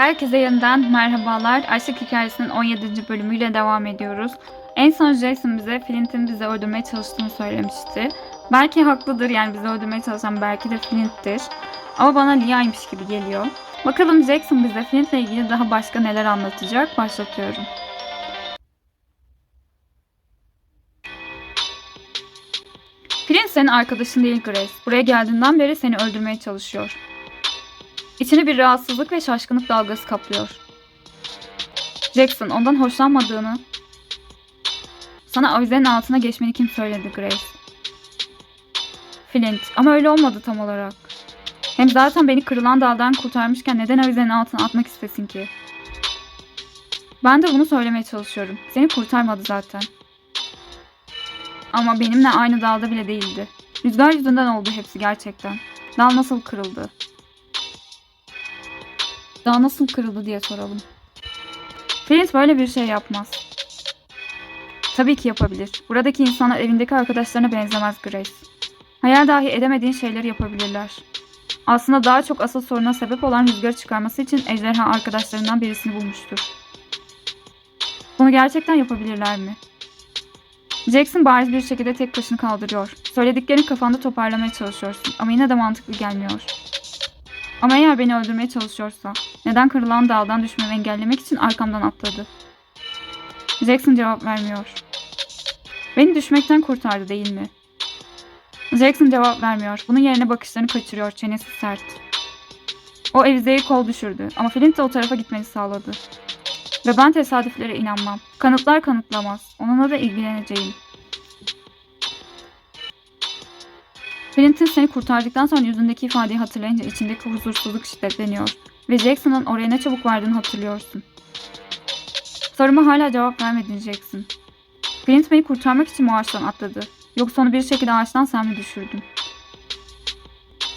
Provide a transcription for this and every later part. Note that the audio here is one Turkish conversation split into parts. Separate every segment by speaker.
Speaker 1: Herkese yeniden merhabalar. Aşk Hikayesi'nin 17. bölümüyle devam ediyoruz. En son Jason bize Flint'in bizi öldürmeye çalıştığını söylemişti. Belki haklıdır yani bizi öldürmeye çalışan belki de Flint'tir. Ama bana Lia'ymış gibi geliyor. Bakalım Jackson bize Flint'le ilgili daha başka neler anlatacak. Başlatıyorum. Flint senin arkadaşın değil Grace. Buraya geldiğinden beri seni öldürmeye çalışıyor. İçini bir rahatsızlık ve şaşkınlık dalgası kaplıyor. Jackson ondan hoşlanmadığını, sana avizenin altına geçmeni kim söyledi Grace? Flint ama öyle olmadı tam olarak. Hem zaten beni kırılan daldan kurtarmışken neden avizenin altına atmak istesin ki? Ben de bunu söylemeye çalışıyorum. Seni kurtarmadı zaten. Ama benimle aynı dalda bile değildi. Rüzgar yüzünden oldu hepsi gerçekten. Dal nasıl kırıldı? Daha nasıl kırıldı diye soralım. Flint böyle bir şey yapmaz. Tabii ki yapabilir. Buradaki insanlar evindeki arkadaşlarına benzemez Grace. Hayal dahi edemediğin şeyleri yapabilirler. Aslında daha çok asıl soruna sebep olan rüzgarı çıkarması için ejderha arkadaşlarından birisini bulmuştur. Bunu gerçekten yapabilirler mi? Jackson bariz bir şekilde tek başını kaldırıyor. Söylediklerini kafanda toparlamaya çalışıyorsun ama yine de mantıklı gelmiyor. Ama eğer beni öldürmeye çalışıyorsa neden kırılan daldan düşmemi engellemek için arkamdan atladı? Jackson cevap vermiyor. Beni düşmekten kurtardı değil mi? Jackson cevap vermiyor. Bunun yerine bakışlarını kaçırıyor. Çenesi sert. O Evize'yi kol düşürdü ama Flint de o tarafa gitmeni sağladı. Ve ben tesadüflere inanmam. Kanıtlar kanıtlamaz. Onunla da ilgileneceğim. Flint'in seni kurtardıktan sonra yüzündeki ifadeyi hatırlayınca içindeki huzursuzluk şiddetleniyor. Ve Jackson'ın oraya ne çabuk vardığını hatırlıyorsun. Soruma hala cevap vermedin Jackson. Flint beni kurtarmak için mi ağaçtan atladı? Yoksa onu bir şekilde ağaçtan sen mi düşürdün?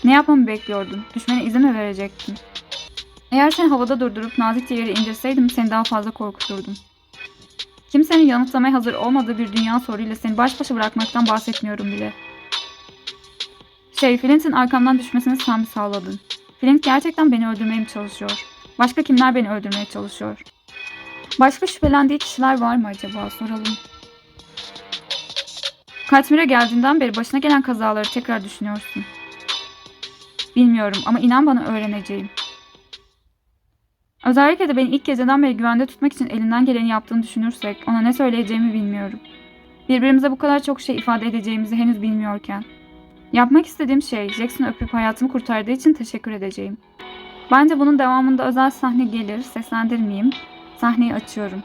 Speaker 1: Ne yapmamı bekliyordun? Düşmene izin mi verecektin? Eğer seni havada durdurup nazikçe yere indirseydim seni daha fazla korkuturdum. Kimsenin yanıtlamaya hazır olmadığı bir dünya soruyla seni baş başa bırakmaktan bahsetmiyorum bile. Şey, Flint'in arkamdan düşmesini sen sağladın? Flint gerçekten beni öldürmeye mi çalışıyor? Başka kimler beni öldürmeye çalışıyor? Başka şüphelendiği kişiler var mı acaba? Soralım. Katmir'e geldiğinden beri başına gelen kazaları tekrar düşünüyorsun. Bilmiyorum ama inan bana öğreneceğim. Özellikle de beni ilk geceden beri güvende tutmak için elinden geleni yaptığını düşünürsek ona ne söyleyeceğimi bilmiyorum. Birbirimize bu kadar çok şey ifade edeceğimizi henüz bilmiyorken. Yapmak istediğim şey Jackson'ı öpüp hayatımı kurtardığı için teşekkür edeceğim. Bence bunun devamında özel sahne gelir, seslendirmeyeyim. Sahneyi açıyorum.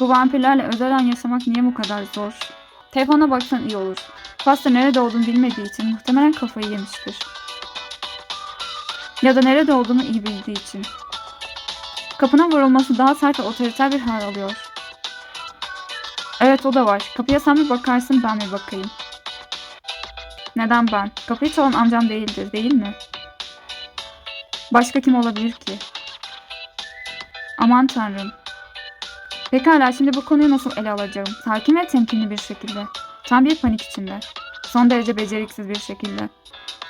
Speaker 1: Bu vampirlerle özel an yaşamak niye bu kadar zor? Telefona baksan iyi olur. Pasta nerede olduğunu bilmediği için muhtemelen kafayı yemiştir. Ya da nerede olduğunu iyi bildiği için. Kapına vurulması daha sert ve otoriter bir hal alıyor. Evet o da var. Kapıya sen mi bakarsın ben mi bakayım? Neden ben? Kapıyı çalan amcam değildir değil mi? Başka kim olabilir ki? Aman tanrım. Pekala şimdi bu konuyu nasıl ele alacağım? Sakin ve temkinli bir şekilde. Tam bir panik içinde. Son derece beceriksiz bir şekilde.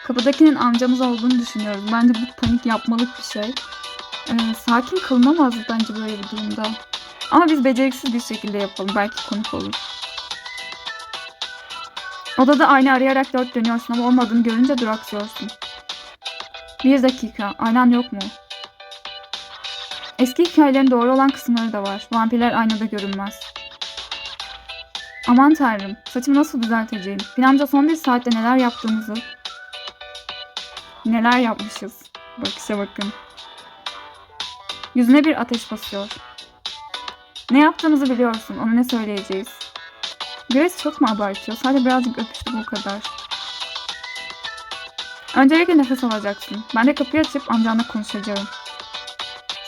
Speaker 1: Kapıdakinin amcamız olduğunu düşünüyoruz. Bence bu panik yapmalık bir şey. Ee, sakin kılınamaz bence böyle bir durumda. Ama biz beceriksiz bir şekilde yapalım. Belki komik olur. Odada aynı arayarak dört dönüyorsun ama olmadığını görünce duraksıyorsun. Bir dakika. Aynan yok mu? Eski hikayelerin doğru olan kısımları da var. Vampirler aynada görünmez. Aman tanrım. Saçımı nasıl düzelteceğim? Planca son bir saatte neler yaptığımızı... Neler yapmışız. Bakışa bakın. Yüzüne bir ateş basıyor. Ne yaptığımızı biliyorsun. Ona ne söyleyeceğiz? Grace çok mu abartıyor? Sadece birazcık öpüştü bu kadar. Öncelikle nefes alacaksın. Ben de kapıyı açıp amcanla konuşacağım.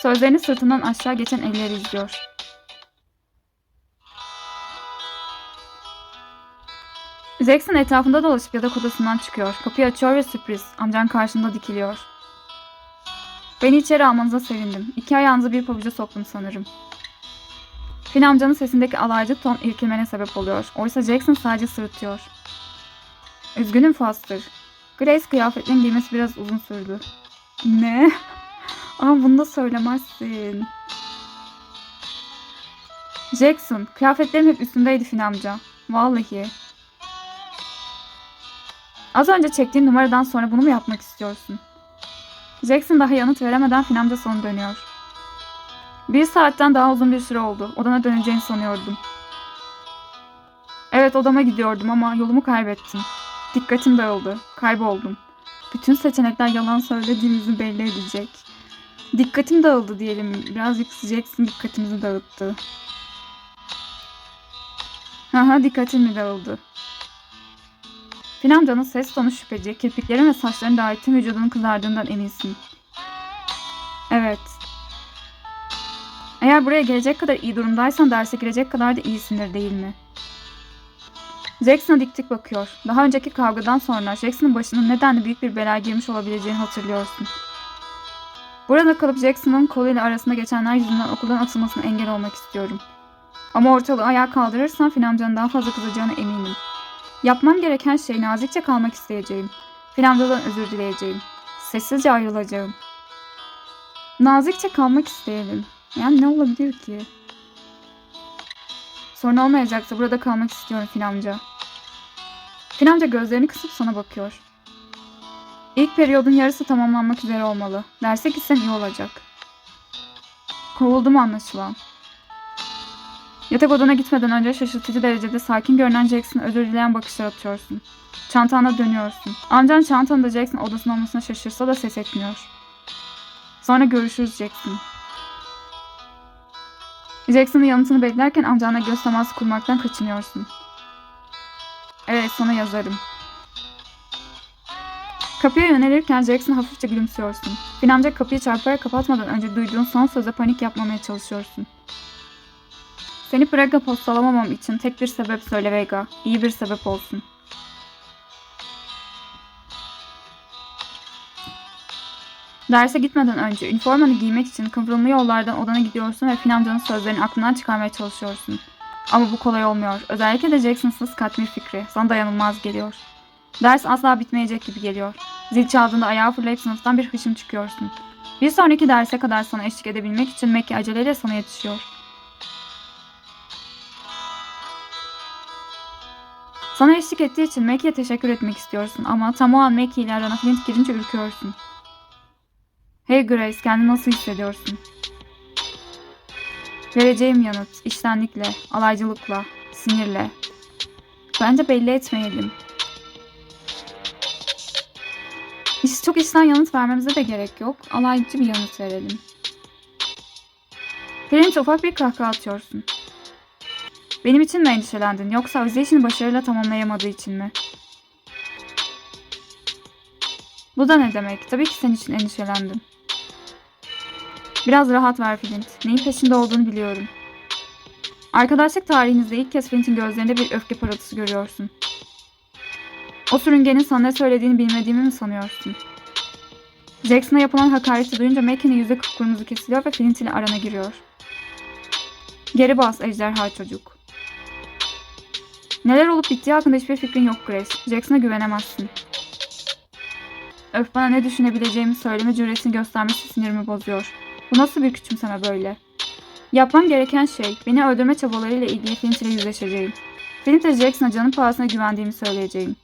Speaker 1: Sözlerini sırtından aşağı geçen eller izliyor. Jackson etrafında dolaşıp yatak odasından çıkıyor. Kapıyı açıyor ve sürpriz. Amcan karşında dikiliyor. Beni içeri almanıza sevindim. İki ayağınızı bir pabuca soktum sanırım. Finn amcanın sesindeki alaycı ton irkilmene sebep oluyor. Oysa Jackson sadece sırıtıyor. Üzgünüm Foster. Grace kıyafetlerini giymesi biraz uzun sürdü. Ne? Ama bunu da söylemezsin. Jackson, kıyafetlerim hep üstündeydi Finn amca. Vallahi. Az önce çektiğin numaradan sonra bunu mu yapmak istiyorsun? Jackson daha yanıt veremeden Finn amca sonu dönüyor. Bir saatten daha uzun bir süre oldu. Odana döneceğini sanıyordum. Evet odama gidiyordum ama yolumu kaybettim. Dikkatim dağıldı. Kayboldum. Bütün seçenekler yalan söylediğimizi belli edecek. Dikkatim dağıldı diyelim. Birazcık Jackson dikkatimizi dağıttı. Haha dikkatim dağıldı? Finn amcanın ses tonu şüpheci, kirpiklerin ve saçların dahi tüm vücudunun kızardığından eminsin. Evet. Eğer buraya gelecek kadar iyi durumdaysan derse girecek kadar da iyisindir değil mi? Jackson'a dik dik bakıyor. Daha önceki kavgadan sonra Jackson'ın başının nedenle büyük bir belaya girmiş olabileceğini hatırlıyorsun. Burada kalıp Jackson'ın koluyla arasında geçenler yüzünden okuldan atılmasına engel olmak istiyorum. Ama ortalığı ayağa kaldırırsan Finn amcanın daha fazla kızacağına eminim. Yapmam gereken şey nazikçe kalmak isteyeceğim. Finn amcadan özür dileyeceğim. Sessizce ayrılacağım. Nazikçe kalmak isteyelim. Yani ne olabilir ki? Sorun olmayacaksa burada kalmak istiyorum Finn amca. Finn amca gözlerini kısıp sana bakıyor. İlk periyodun yarısı tamamlanmak üzere olmalı. Derse gitsen iyi olacak. Kovuldum anlaşılan. Yatak odana gitmeden önce şaşırtıcı derecede sakin görünen Jackson'a özür dileyen bakışlar atıyorsun. Çantana dönüyorsun. Amcan çantanın Jackson odasında olmasına şaşırsa da ses etmiyor. Sonra görüşürüz Jackson. Jackson'ın yanıtını beklerken amcanla göz teması kurmaktan kaçınıyorsun. Evet sana yazarım. Kapıya yönelirken Jackson hafifçe gülümsüyorsun. Finn amca kapıyı çarparak kapatmadan önce duyduğun son söze panik yapmamaya çalışıyorsun. Seni Praga postalamamam için tek bir sebep söyle Vega. İyi bir sebep olsun. Derse gitmeden önce üniformanı giymek için kıvrımlı yollardan odana gidiyorsun ve Finn amcanın sözlerini aklından çıkarmaya çalışıyorsun. Ama bu kolay olmuyor. Özellikle de Jackson'sız Katmir fikri. Sana dayanılmaz geliyor. Ders asla bitmeyecek gibi geliyor. Zil çaldığında ayağı fırlayıp sınıftan bir hışım çıkıyorsun. Bir sonraki derse kadar sana eşlik edebilmek için Mackie aceleyle sana yetişiyor. Sana eşlik ettiği için Mackie'ye teşekkür etmek istiyorsun ama tam o an Mackie ile arana Flint girince ürküyorsun. Hey Grace, kendini nasıl hissediyorsun? Vereceğim yanıt, içtenlikle, alaycılıkla, sinirle. Bence belli etmeyelim. Hiç çok içten yanıt vermemize de gerek yok. Alaycı bir yanıt verelim. Flint ufak bir kahkaha atıyorsun. Benim için mi endişelendin yoksa vize işini başarıyla tamamlayamadığı için mi? Bu da ne demek? Tabii ki senin için endişelendim. Biraz rahat ver Flint. Neyin peşinde olduğunu biliyorum. Arkadaşlık tarihinizde ilk kez Flint'in gözlerinde bir öfke parıltısı görüyorsun. O sürüngenin sana ne söylediğini bilmediğimi mi sanıyorsun? Jackson'a yapılan hakareti duyunca Mackie'nin yüzü kıpkırmızı kesiliyor ve Flint ile arana giriyor. Geri bas ejderha çocuk. Neler olup bittiği hakkında hiçbir fikrin yok Grace. Jackson'a güvenemezsin. Öf bana ne düşünebileceğimi söyleme cüretini göstermesi sinirimi bozuyor. Bu nasıl bir küçümseme böyle? Yapmam gereken şey, beni öldürme çabalarıyla ilgili Flint ile yüzleşeceğim. Flint ile Jackson'a canın pahasına güvendiğimi söyleyeceğim.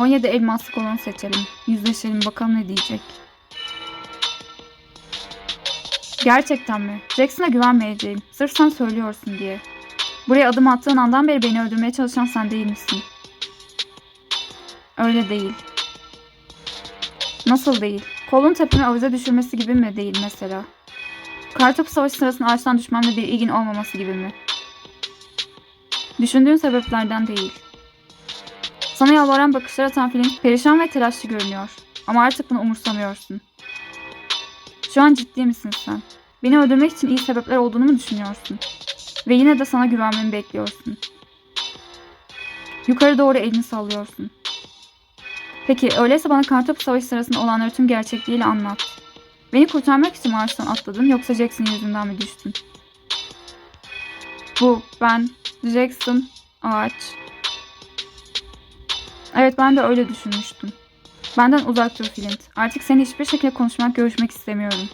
Speaker 1: 17 elmaslık olanı seçelim. Yüzleşelim bakalım ne diyecek. Gerçekten mi? Jackson'a güvenmeyeceğim. Sırf sen söylüyorsun diye. Buraya adım attığın andan beri beni öldürmeye çalışan sen değil misin? Öyle değil. Nasıl değil? Kolun tepeme avize düşürmesi gibi mi değil mesela? Kartopu savaşı sırasında ağaçtan düşmemle bir ilgin olmaması gibi mi? Düşündüğün sebeplerden değil. Sana yalvaran bakışlar atan Flint perişan ve telaşlı görünüyor. Ama artık bunu umursamıyorsun. Şu an ciddi misin sen? Beni öldürmek için iyi sebepler olduğunu mu düşünüyorsun? Ve yine de sana güvenmemi bekliyorsun. Yukarı doğru elini sallıyorsun. Peki öyleyse bana Kartopu Savaşı sırasında olanları tüm gerçekliğiyle anlat. Beni kurtarmak için ağaçtan atladın yoksa Jackson yüzünden mi düştün? Bu, ben, Jackson, ağaç. Evet ben de öyle düşünmüştüm. Benden uzak dur Flint. Artık seni hiçbir şekilde konuşmak, görüşmek istemiyorum.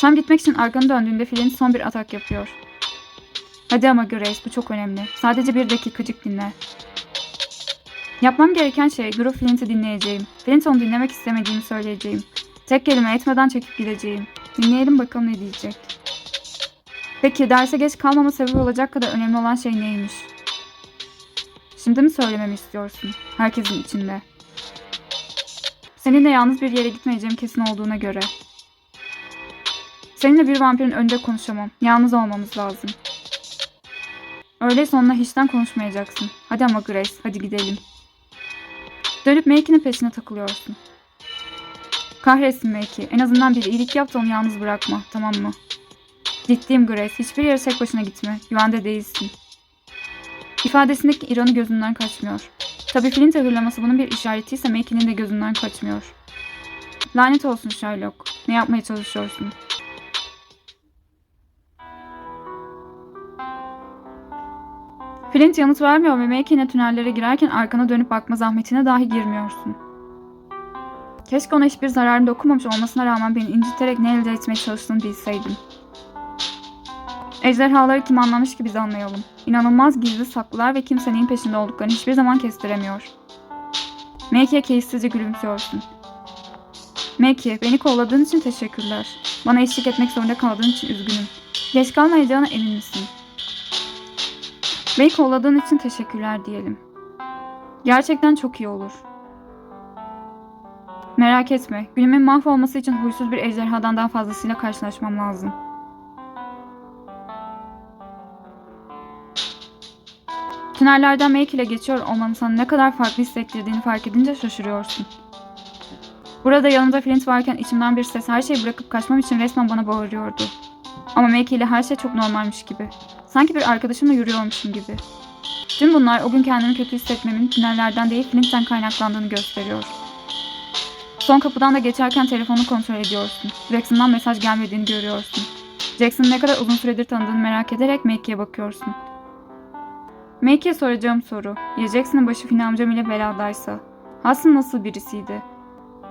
Speaker 1: Tam gitmek için arkanı döndüğünde Flint son bir atak yapıyor. Hadi ama Grace bu çok önemli. Sadece bir dakikacık dinle. Yapmam gereken şey Gru Flint'i dinleyeceğim. Flint onu dinlemek istemediğimi söyleyeceğim. Tek kelime etmeden çekip gideceğim. Dinleyelim bakalım ne diyecek. Peki derse geç kalmama sebep olacak kadar önemli olan şey neymiş? Şimdi mi söylememi istiyorsun? Herkesin içinde. Seninle yalnız bir yere gitmeyeceğim kesin olduğuna göre. Seninle bir vampirin önünde konuşamam. Yalnız olmamız lazım. Öyleyse onunla hiçten konuşmayacaksın. Hadi ama Grace, hadi gidelim. Dönüp Make'nin peşine takılıyorsun. Kahretsin Make. En azından bir iyilik yap da onu yalnız bırakma, tamam mı? Ciddiyim Grace. Hiçbir yere tek başına gitme. Güvende değilsin. İfadesindeki ironi gözünden kaçmıyor. Tabii Flint hırlaması bunun bir işaretiyse Make'nin de gözünden kaçmıyor. Lanet olsun Sherlock. Ne yapmaya çalışıyorsun? Flint yanıt vermiyor ve Make'ine tünellere girerken arkana dönüp bakma zahmetine dahi girmiyorsun. Keşke ona hiçbir zararım dokunmamış olmasına rağmen beni inciterek ne elde etmeye çalıştığını bilseydim. Ejderhaları kim anlamış ki biz anlayalım. İnanılmaz gizli saklılar ve kimse neyin peşinde olduklarını hiçbir zaman kestiremiyor. Make'ye keyifsizce gülümsüyorsun. Make, beni kolladığın için teşekkürler. Bana eşlik etmek zorunda kaldığın için üzgünüm. Geç kalmayacağına emin misin? Beni kolladığın için teşekkürler diyelim. Gerçekten çok iyi olur. Merak etme, günümün mahvolması için huysuz bir ejderhadan daha fazlasıyla karşılaşmam lazım. Tünellerden Make ile geçiyor olmanın sana ne kadar farklı hissettirdiğini fark edince şaşırıyorsun. Burada yanımda Flint varken içimden bir ses her şeyi bırakıp kaçmam için resmen bana bağırıyordu. Ama Make ile her şey çok normalmiş gibi. Sanki bir arkadaşımla yürüyormuşum gibi. Tüm bunlar o gün kendimi kötü hissetmemin tünellerden değil Flint'ten kaynaklandığını gösteriyor. Son kapıdan da geçerken telefonu kontrol ediyorsun. Jackson'dan mesaj gelmediğini görüyorsun. Jackson'ı ne kadar uzun süredir tanıdığını merak ederek Make'ye bakıyorsun. Make'ye soracağım soru. Ya Jackson'ın başı Finn amcam ile beladaysa? Hudson nasıl birisiydi?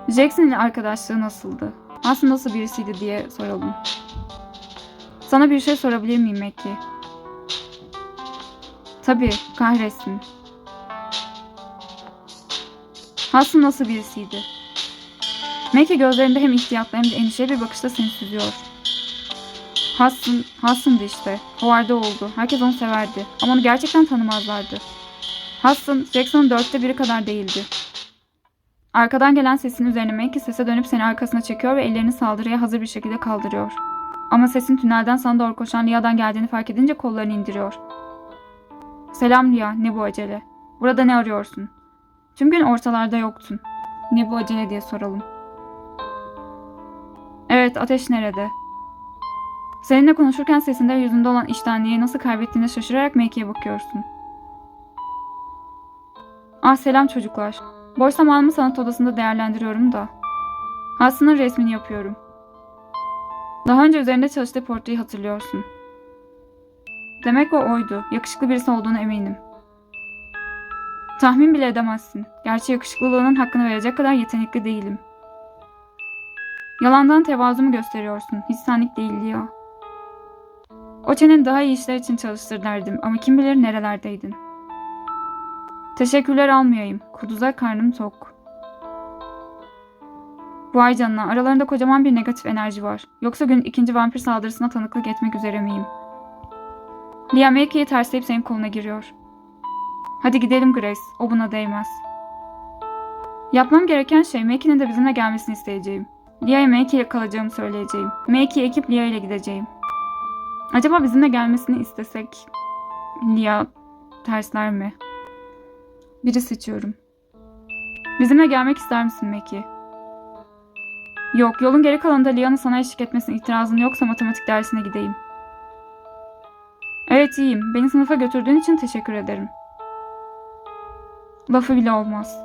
Speaker 1: Jackson ile arkadaşlığı nasıldı? Hudson nasıl birisiydi diye soralım. Sana bir şey sorabilir miyim Mackie? Tabii, kahretsin. Hudson nasıl birisiydi? Mackie gözlerinde hem ihtiyatlı hem de endişeli bir bakışla seni süzüyor. Hudson, Hudson'dı işte. Howard'da oldu. Herkes onu severdi. Ama onu gerçekten tanımazlardı. Hudson, Jackson'ın dörtte biri kadar değildi. Arkadan gelen sesin üzerine Mackie sese dönüp seni arkasına çekiyor ve ellerini saldırıya hazır bir şekilde kaldırıyor. Ama sesin tünelden sana doğru koşan Lia'dan geldiğini fark edince kollarını indiriyor. Selam Lia, ne bu acele? Burada ne arıyorsun? Tüm gün ortalarda yoktun. Ne bu acele diye soralım. Evet, ateş nerede? Seninle konuşurken sesinde yüzünde olan iştenliği nasıl kaybettiğine şaşırarak Make'ye bakıyorsun. Ah selam çocuklar. Boş zamanımı sanat odasında değerlendiriyorum da. Hudson'ın resmini yapıyorum. Daha önce üzerinde çalıştığı portreyi hatırlıyorsun. Demek o oydu. Yakışıklı birisi olduğunu eminim. Tahmin bile edemezsin. Gerçi yakışıklılığının hakkını verecek kadar yetenekli değilim. Yalandan tevazumu gösteriyorsun. Hiç senlik değil Lia. O çenen daha iyi işler için çalıştır derdim ama kim bilir nerelerdeydin. Teşekkürler almayayım. Kuduza karnım tok. Vay canına aralarında kocaman bir negatif enerji var. Yoksa günün ikinci vampir saldırısına tanıklık etmek üzere miyim? Lia Mackey'i tersleyip senin koluna giriyor. Hadi gidelim Grace. O buna değmez. Yapmam gereken şey Mackey'nin de bizimle gelmesini isteyeceğim. Lia'ya Mackey ile kalacağımı söyleyeceğim. Mackey'i ekip Lia ile gideceğim. Acaba bizimle gelmesini istesek Lia tersler mi? Biri seçiyorum. Bizimle gelmek ister misin Mackey? Yok, yolun geri kalanında Lia'nın sana eşlik etmesine itirazın yoksa matematik dersine gideyim. Evet iyiyim. Beni sınıfa götürdüğün için teşekkür ederim. Lafı bile olmaz.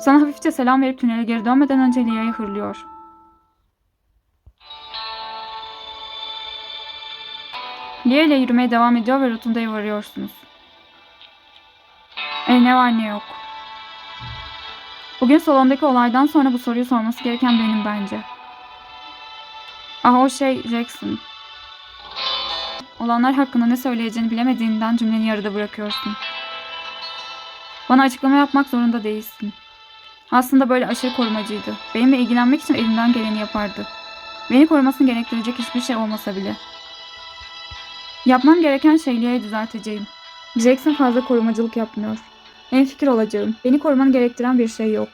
Speaker 1: Sana hafifçe selam verip tünele geri dönmeden önce Lia'yı hırlıyor. Lia ile yürümeye devam ediyor ve rotundaya varıyorsunuz. E ne var ne yok. Bugün salondaki olaydan sonra bu soruyu sorması gereken benim bence. Ah o şey Jackson. Olanlar hakkında ne söyleyeceğini bilemediğinden cümleni yarıda bırakıyorsun. Bana açıklama yapmak zorunda değilsin. Aslında böyle aşırı korumacıydı. Benimle ilgilenmek için elinden geleni yapardı. Beni korumasını gerektirecek hiçbir şey olmasa bile. Yapmam gereken şey Lia'yı düzelteceğim. Jackson fazla korumacılık yapmıyor. En fikir olacağım. Beni korumanı gerektiren bir şey yok.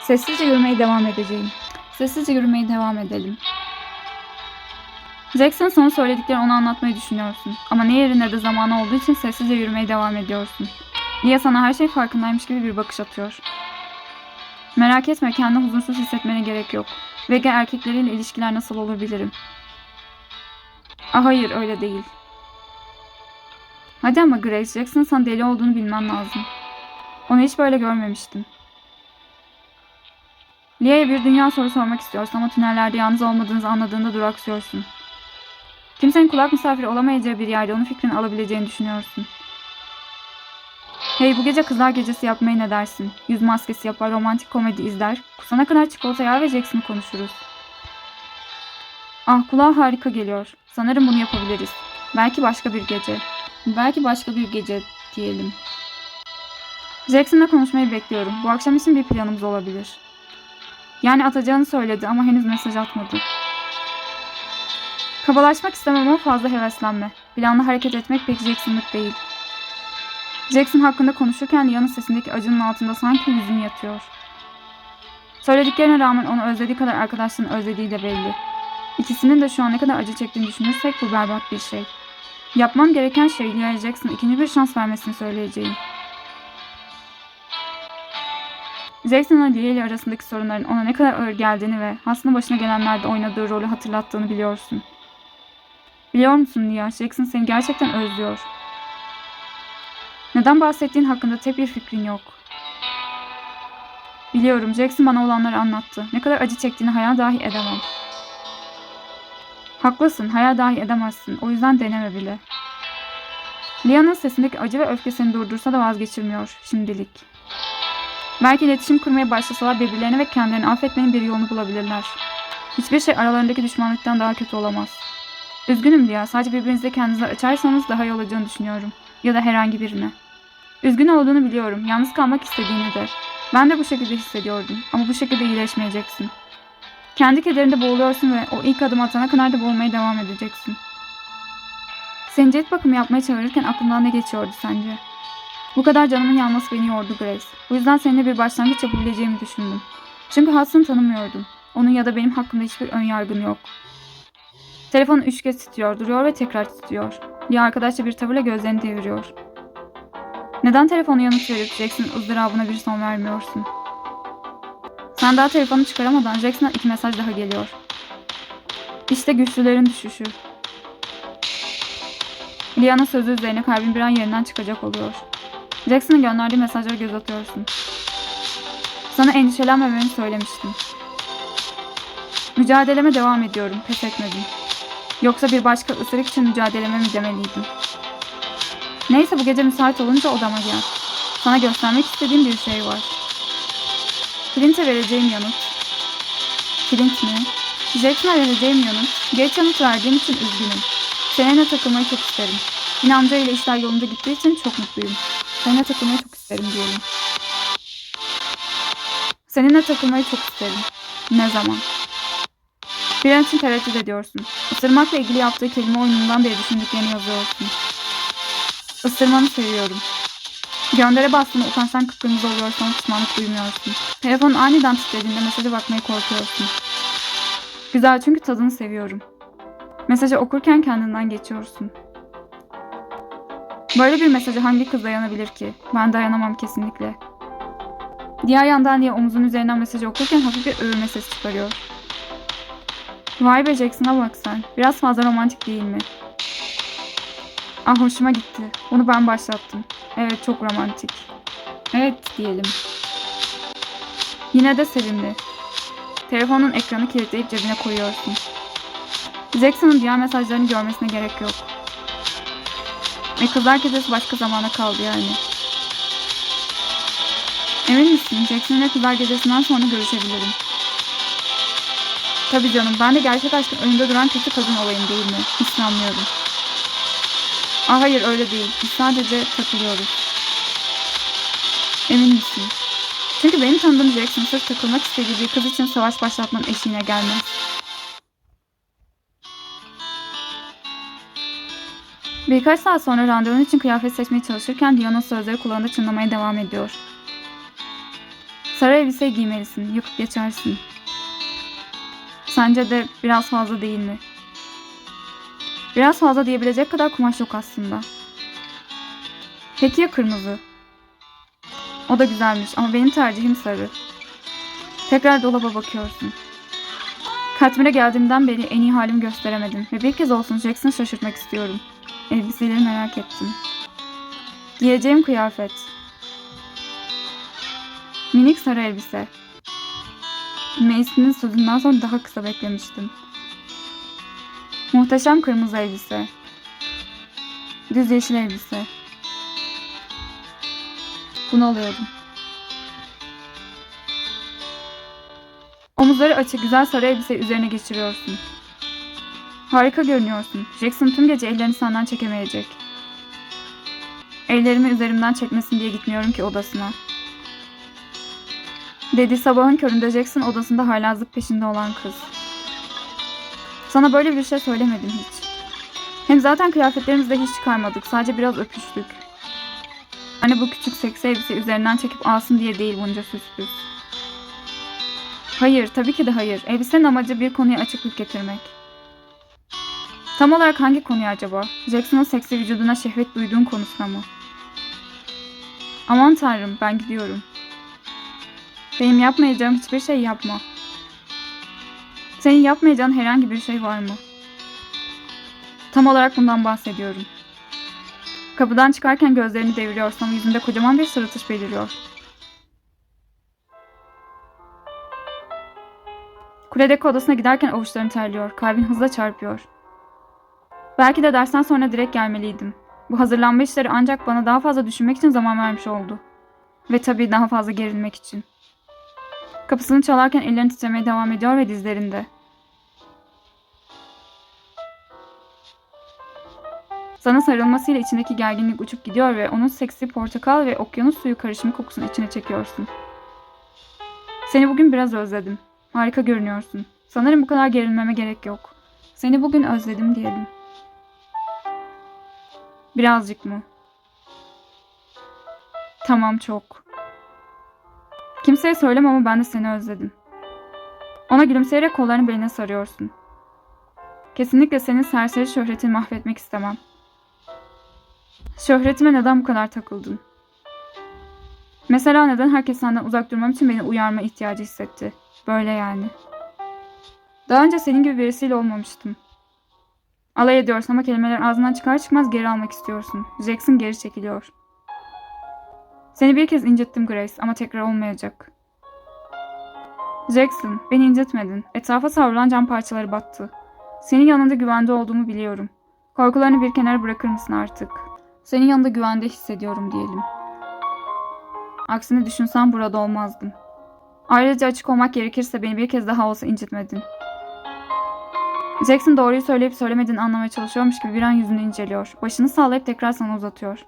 Speaker 1: Sessizce yürümeye devam edeceğim. Sessizce yürümeye devam edelim. Jackson sana söylediklerini ona anlatmayı düşünüyorsun. Ama ne yeri ne de zamanı olduğu için sessizce yürümeye devam ediyorsun. Lia sana her şey farkındaymış gibi bir bakış atıyor. Merak etme kendini huzursuz hissetmene gerek yok. Vega erkekleriyle ilişkiler nasıl olur bilirim. Ah hayır öyle değil. Hadi ama Grace Jackson sana deli olduğunu bilmen lazım. Onu hiç böyle görmemiştim. Lia'ya bir dünya soru sormak istiyorsun ama tünellerde yalnız olmadığınızı anladığında duraksıyorsun. Kimsenin kulak misafiri olamayacağı bir yerde onun fikrini alabileceğini düşünüyorsun. Hey bu gece kızlar gecesi yapmaya ne dersin? Yüz maskesi yapar, romantik komedi izler. Kusana kadar çikolata yer ve Jackson'ı konuşuruz. Ah kulağa harika geliyor. Sanırım bunu yapabiliriz. Belki başka bir gece. Belki başka bir gece diyelim. Jackson'la konuşmayı bekliyorum. Bu akşam için bir planımız olabilir. Yani atacağını söyledi ama henüz mesaj atmadı. Kabalaşmak istemem ama fazla heveslenme. Planlı hareket etmek pek Jackson'lık değil. Jackson hakkında konuşurken Lia'nın sesindeki acının altında sanki hüzün yatıyor. Söylediklerine rağmen onu özlediği kadar arkadaşlarını özlediği de belli. İkisinin de şu an ne kadar acı çektiğini düşünürsek bu berbat bir şey. Yapmam gereken şey Lia'ya Jackson'a ikinci bir şans vermesini söyleyeceğim. Jackson'la Lia ile arasındaki sorunların ona ne kadar ağır geldiğini ve aslında başına gelenlerde oynadığı rolü hatırlattığını biliyorsun. Biliyor musun Lia, Jackson seni gerçekten özlüyor. Neden bahsettiğin hakkında tek bir fikrin yok. Biliyorum, Jackson bana olanları anlattı. Ne kadar acı çektiğini hayal dahi edemem. Haklısın, hayal dahi edemezsin. O yüzden deneme bile. Lia'nın sesindeki acı ve öfke seni durdursa da vazgeçirmiyor şimdilik. Belki iletişim kurmaya başlasalar birbirlerini ve kendilerini affetmenin bir yolunu bulabilirler. Hiçbir şey aralarındaki düşmanlıktan daha kötü olamaz. Üzgünüm Lia, sadece birbirinize kendinizi açarsanız daha iyi olacağını düşünüyorum. Ya da herhangi birine. Üzgün olduğunu biliyorum, yalnız kalmak istediğini de. Ben de bu şekilde hissediyordum ama bu şekilde iyileşmeyeceksin. Kendi kederinde boğuluyorsun ve o ilk adım atana kadar da boğulmaya devam edeceksin. Seni cilt bakımı yapmaya çağırırken aklımdan ne geçiyordu sence? Bu kadar canımın yanması beni yordu Grace. Bu yüzden seninle bir başlangıç yapabileceğimi düşündüm. Çünkü Hudson'ı tanımıyordum. Onun ya da benim hakkında hiçbir ön yargın yok. Telefon üç kez titriyor, duruyor ve tekrar titriyor. Bir arkadaşça bir tavırla gözlerini deviriyor. Neden telefonu yanıt verip Jackson'ın ızdırabına bir son vermiyorsun? Sen daha telefonu çıkaramadan Jackson'a iki mesaj daha geliyor. İşte güçlülerin düşüşü. Lia'nın sözü üzerine kalbin bir an yerinden çıkacak oluyor. Jackson'ın gönderdiği mesajlara göz atıyorsun. Sana endişelenmemeni söylemiştim. Mücadeleme devam ediyorum. Pes etmedim. Yoksa bir başka ısırık için mücadeleme mi demeliydim? Neyse bu gece müsait olunca odama gel. Sana göstermek istediğim bir şey var. Flint'e vereceğim yanıt. Flint mi? Jackson'a vereceğim yanıt. Geç yanıt verdiğim için üzgünüm. Seninle takılmayı çok isterim. Yine amca ile işler yolunda gittiği için çok mutluyum. Seninle takılmayı çok isterim diyelim. Seninle takılmayı çok isterim. Ne zaman? An için tereddüt ediyorsun. Isırmakla ilgili yaptığı kelime oyunundan beri düşündüklerini yazıyorsun. Isırmanı seviyorum. Göndere bastığında utançtan kıpkırmızı oluyorsan pişmanlık duymuyorsun. Telefonun aniden titrediğinde mesaja bakmaya korkuyorsun. Güzel çünkü tadını seviyorum. Mesajı okurken kendinden geçiyorsun. Böyle bir mesaja hangi kız dayanabilir ki? Ben dayanamam kesinlikle. Diğer yandan diye omuzun üzerinden mesajı okurken hafif bir övülme sesi çıkarıyor. Vay be Jackson'a bak sen. Biraz fazla romantik değil mi? Ah hoşuma gitti. Bunu ben başlattım. Evet çok romantik. Evet diyelim. Yine de sevimli. Telefonun ekranı kilitleyip cebine koyuyorsun. Jackson'ın diğer mesajlarını görmesine gerek yok. E kızlar gecesi başka zamana kaldı yani. Emin misin? Jackson'la kızlar gecesinden sonra görüşebilirim. Tabii canım ben de gerçek aşkın önünde duran kötü kadın olayım değil mi? Hiç anlıyorum. Aa, hayır öyle değil. Biz sadece takılıyoruz. Emin misin? Çünkü benim tanıdığım Jackson sırf takılmak istediği bir kız için savaş başlatmanın eşiğine gelmez. Birkaç saat sonra randevun için kıyafet seçmeye çalışırken Dion'un sözleri kulağında çınlamaya devam ediyor. Sarı elbise giymelisin, yıkıp geçersin. Sence de biraz fazla değil mi? Biraz fazla diyebilecek kadar kumaş yok aslında. Peki ya kırmızı? O da güzelmiş ama benim tercihim sarı. Tekrar dolaba bakıyorsun. Katmer'e geldiğimden beri en iyi halimi gösteremedim ve bir kez olsun Jackson'ı şaşırtmak istiyorum. Elbiseleri merak ettim. Giyeceğim kıyafet. Minik sarı elbise. Macy'nin sözünden sonra daha kısa beklemiştim. Muhteşem kırmızı elbise. Düz yeşil elbise. Bunu alıyorum. Omuzları açık güzel sarı elbise üzerine geçiriyorsun. Harika görünüyorsun. Jackson tüm gece ellerini senden çekemeyecek. Ellerimi üzerimden çekmesin diye gitmiyorum ki odasına. Dedi sabahın köründe Jackson odasında haylazlık peşinde olan kız. Sana böyle bir şey söylemedim hiç. Hem zaten kıyafetlerimizi de hiç çıkarmadık. Sadece biraz öpüştük. Hani bu küçük seksi elbise üzerinden çekip alsın diye değil bunca süslü. Hayır, tabii ki de hayır. Elbisenin amacı bir konuya açıklık getirmek. Tam olarak hangi konuya acaba? Jackson'ın seksi vücuduna şehvet duyduğun konusuna mı? Aman tanrım, ben gidiyorum. Benim yapmayacağım hiçbir şey yapma. Senin yapmayacağın herhangi bir şey var mı? Tam olarak bundan bahsediyorum. Kapıdan çıkarken gözlerini deviriyorsun ama yüzünde kocaman bir sırıtış beliriyor. Kuledeki odasına giderken avuçların terliyor. Kalbin hızla çarpıyor. Belki de dersten sonra direkt gelmeliydim. Bu hazırlanma işleri ancak bana daha fazla düşünmek için zaman vermiş oldu. Ve tabii daha fazla gerilmek için. Kapısını çalarken ellerini titremeye devam ediyor ve dizlerinde. Sana sarılmasıyla içindeki gerginlik uçup gidiyor ve onun seksi portakal ve okyanus suyu karışımı kokusunu içine çekiyorsun. Seni bugün biraz özledim. Harika görünüyorsun. Sanırım bu kadar gerilmeme gerek yok. Seni bugün özledim diyelim. Birazcık mı? Tamam çok. Kimseye söyleme ama ben de seni özledim. Ona gülümseyerek kollarını beline sarıyorsun. Kesinlikle senin serseri şöhretini mahvetmek istemem. Şöhretime neden bu kadar takıldın? Mesela neden herkes senden uzak durmam için beni uyarma ihtiyacı hissetti? Böyle yani. Daha önce senin gibi birisiyle olmamıştım. Alay ediyorsun ama kelimeler ağzından çıkar çıkmaz geri almak istiyorsun. Jackson geri çekiliyor. Seni bir kez incittim Grace ama tekrar olmayacak. Jackson, beni incitmedin. Etrafa savrulan cam parçaları battı. Senin yanında güvende olduğumu biliyorum. Korkularını bir kenara bırakır mısın artık? Senin yanında güvende hissediyorum diyelim. Aksini düşünsem burada olmazdım. Ayrıca açık olmak gerekirse beni bir kez daha olsa incitmedin. Jackson doğruyu söyleyip söylemediğini anlamaya çalışıyormuş gibi bir an yüzünü inceliyor. Başını sallayıp tekrar sana uzatıyor.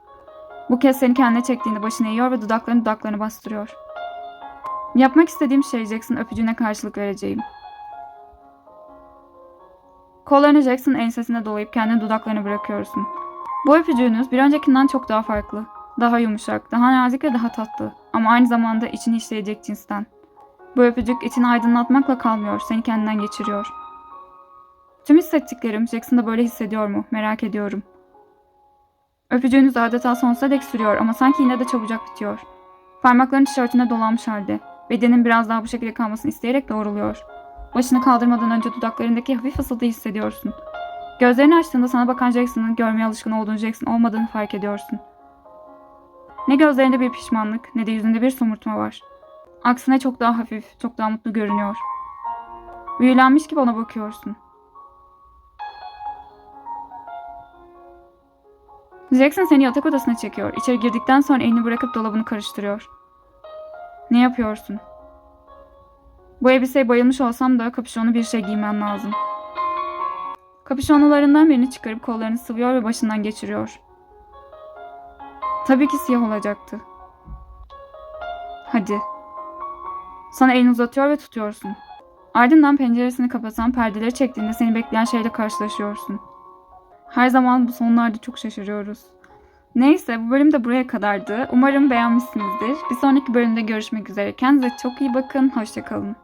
Speaker 1: Bu kez seni kendine çektiğinde başını eğiyor ve dudaklarını dudaklarına bastırıyor. Yapmak istediğim şey Jackson öpücüğüne karşılık vereceğim. Kollarını Jackson'ın ensesine dolayıp kendini dudaklarına bırakıyorsun. Bu öpücüğünüz bir öncekinden çok daha farklı. Daha yumuşak, daha nazik ve daha tatlı. Ama aynı zamanda içini işleyecek cinsten. Bu öpücük içini aydınlatmakla kalmıyor, seni kendinden geçiriyor. Tüm hissettiklerim Jackson da böyle hissediyor mu? Merak ediyorum. Öpücüğünüz adeta sonsuza dek sürüyor ama sanki yine de çabucak bitiyor. Parmakların tişörtüne dolanmış halde. Bedenin biraz daha bu şekilde kalmasını isteyerek doğruluyor. Başını kaldırmadan önce dudaklarındaki hafif fısıltıyı hissediyorsun. Gözlerini açtığında sana bakan Jackson'ın görmeye alışkın olduğun Jackson olmadığını fark ediyorsun. Ne gözlerinde bir pişmanlık ne de yüzünde bir somurtma var. Aksine çok daha hafif, çok daha mutlu görünüyor. Büyülenmiş gibi ona bakıyorsun. Jackson seni yatak odasına çekiyor. İçeri girdikten sonra elini bırakıp dolabını karıştırıyor. Ne yapıyorsun? Bu elbiseye bayılmış olsam da kapüşonlu bir şey giymen lazım. Kapüşonlularından birini çıkarıp kollarını sıvıyor ve başından geçiriyor. Tabii ki siyah olacaktı. Hadi. Sana elini uzatıyor ve tutuyorsun. Ardından penceresini kapatan perdeleri çektiğinde seni bekleyen şeyle karşılaşıyorsun. Her zaman bu sonlarda çok şaşırıyoruz. Neyse bu bölüm de buraya kadardı. Umarım beğenmişsinizdir. Bir sonraki bölümde görüşmek üzere. Kendinize çok iyi bakın. Hoşçakalın.